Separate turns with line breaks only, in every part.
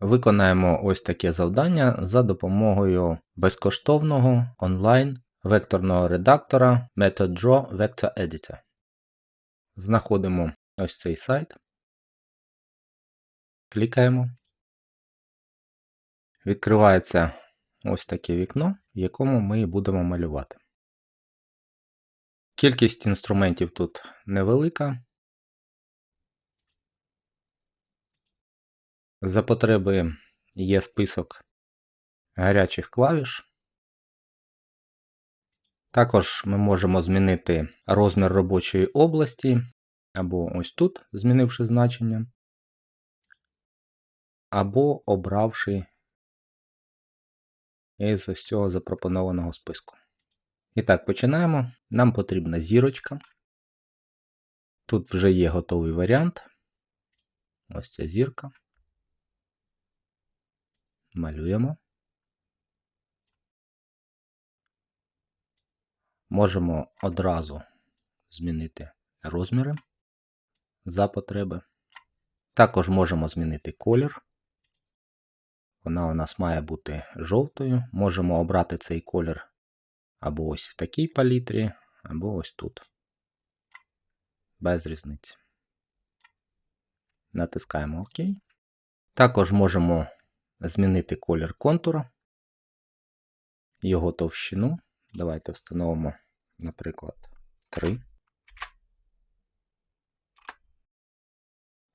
Виконаємо ось таке завдання за допомогою безкоштовного онлайн векторного редактора MethodDraw Vector Editor. Знаходимо ось цей сайт, клікаємо. Відкривається ось таке вікно, в якому ми будемо малювати. Кількість інструментів тут невелика. За потреби є список гарячих клавіш. Також ми можемо змінити розмір робочої області, або ось тут, змінивши значення, або обравши із ось цього запропонованого списку. І так, починаємо. Нам потрібна зірочка. Тут вже є готовий варіант. Ось ця зірка. Малюємо. Можемо одразу змінити розміри за потреби. Також можемо змінити колір. Вона у нас має бути жовтою. Можемо обрати цей колір або ось в такій палітрі, або ось тут. Без різниці. Натискаємо ОК. Також можемо змінити колір контура, його товщину. Давайте встановимо, наприклад, 3.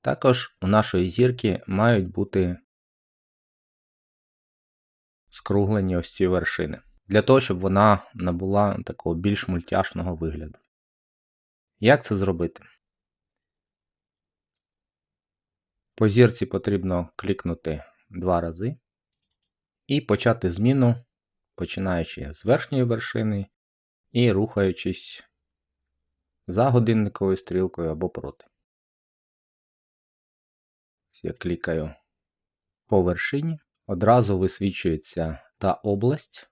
Також у нашої зірки мають бути скруглені ось ці вершини для того, щоб вона набула такого більш мультяшного вигляду. Як це зробити? По зірці потрібно клікнути два рази і почати зміну, починаючи з верхньої вершини і рухаючись за годинниковою стрілкою або проти. Я клікаю по вершині, одразу висвічується та область,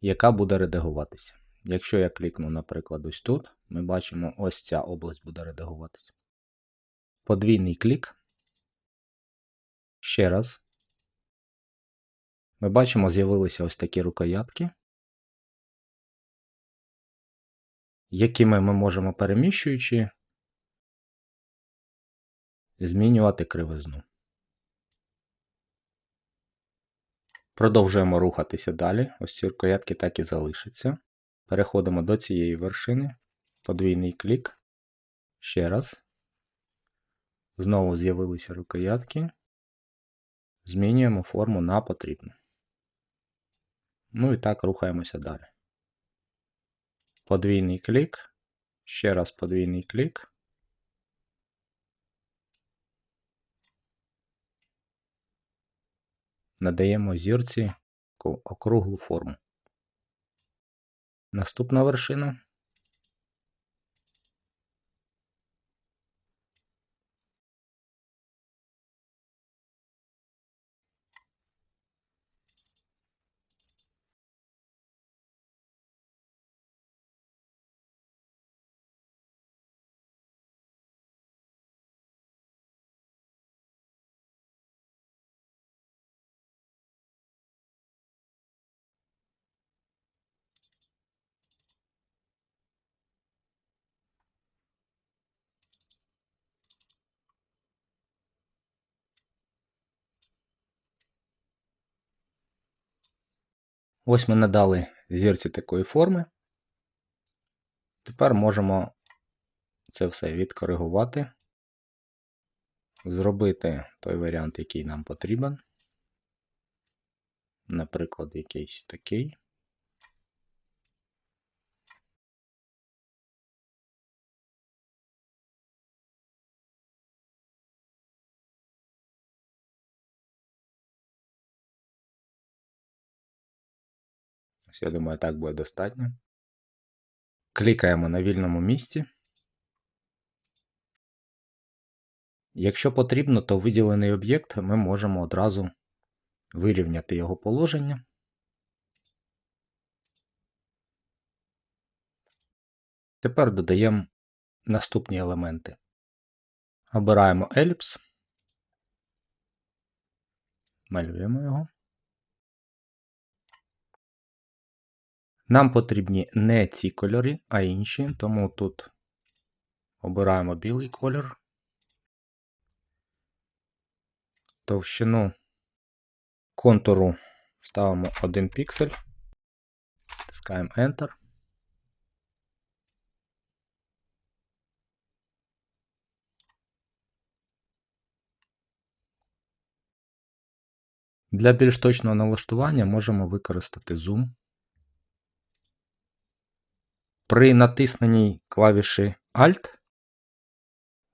яка буде редагуватися. Якщо я клікну, наприклад, ось тут, ми бачимо, ось ця область буде редагуватися. Подвійний клік. Ще раз. Ми бачимо, з'явилися ось такі рукоятки, якими ми можемо переміщуючи, змінювати кривизну. Продовжуємо рухатися далі. Ось ці рукоятки так і залишаться. Переходимо до цієї вершини. Подвійний клік. Ще раз. Знову з'явилися рукоятки. Змінюємо форму на потрібну. Ну і так рухаємося далі. Подвійний клік. Ще раз подвійний клік. надаємо зірці округлу форму. Наступна вершина. Ось ми надали зірці такої форми. Тепер можемо це все відкоригувати, зробити той варіант, який нам потрібен. Наприклад, якийсь такий. Я думаю, так буде достатньо. Клікаємо на вільному місці. Якщо потрібно, то виділений об'єкт ми можемо одразу вирівняти його положення. Тепер додаємо наступні елементи. Обираємо еліпс. Малюємо його. Нам потрібні не ці кольори, а інші, тому тут обираємо білий колір. Товщину контуру ставимо 1 піксель, тискаємо Enter. Для більш точного налаштування можемо використати Zoom. При натисненні клавіші Alt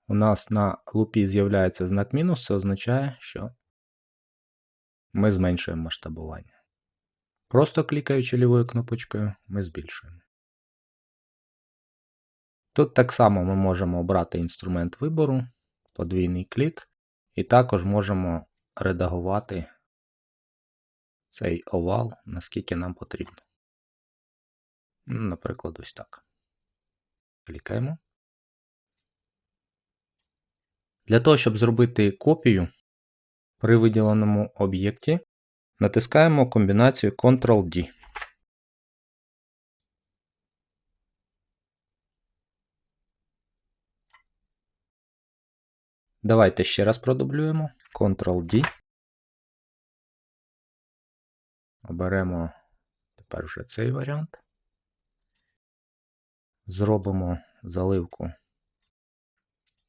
у нас на лупі з'являється знак мінус, це означає, що ми зменшуємо масштабування. Просто клікаючи лівою кнопочкою, ми збільшуємо. Тут так само ми можемо обрати інструмент вибору, подвійний клік, і також можемо редагувати цей овал, наскільки нам потрібно. Ну, Наприклад, ось так. Клікаємо. Для того, щоб зробити копію при виділеному об'єкті, натискаємо комбінацію Ctrl-D. Давайте ще раз продублюємо. Ctrl-D. Оберемо тепер вже цей варіант. Зробимо заливку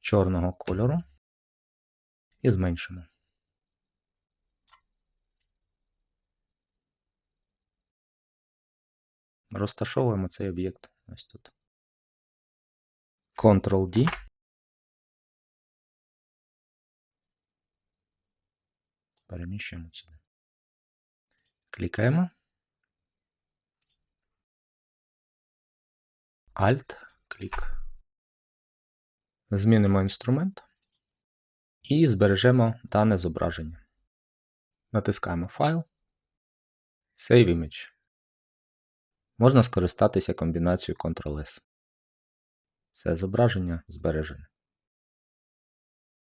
чорного кольору і зменшимо. Розташовуємо цей об'єкт ось тут. Ctrl-D. Переміщуємо сюди. Клікаємо. Alt, клік. Змінимо інструмент і збережемо дане зображення. Натискаємо Файл, Save Image. Можна скористатися комбінацією Ctrl-S. Все зображення збережене.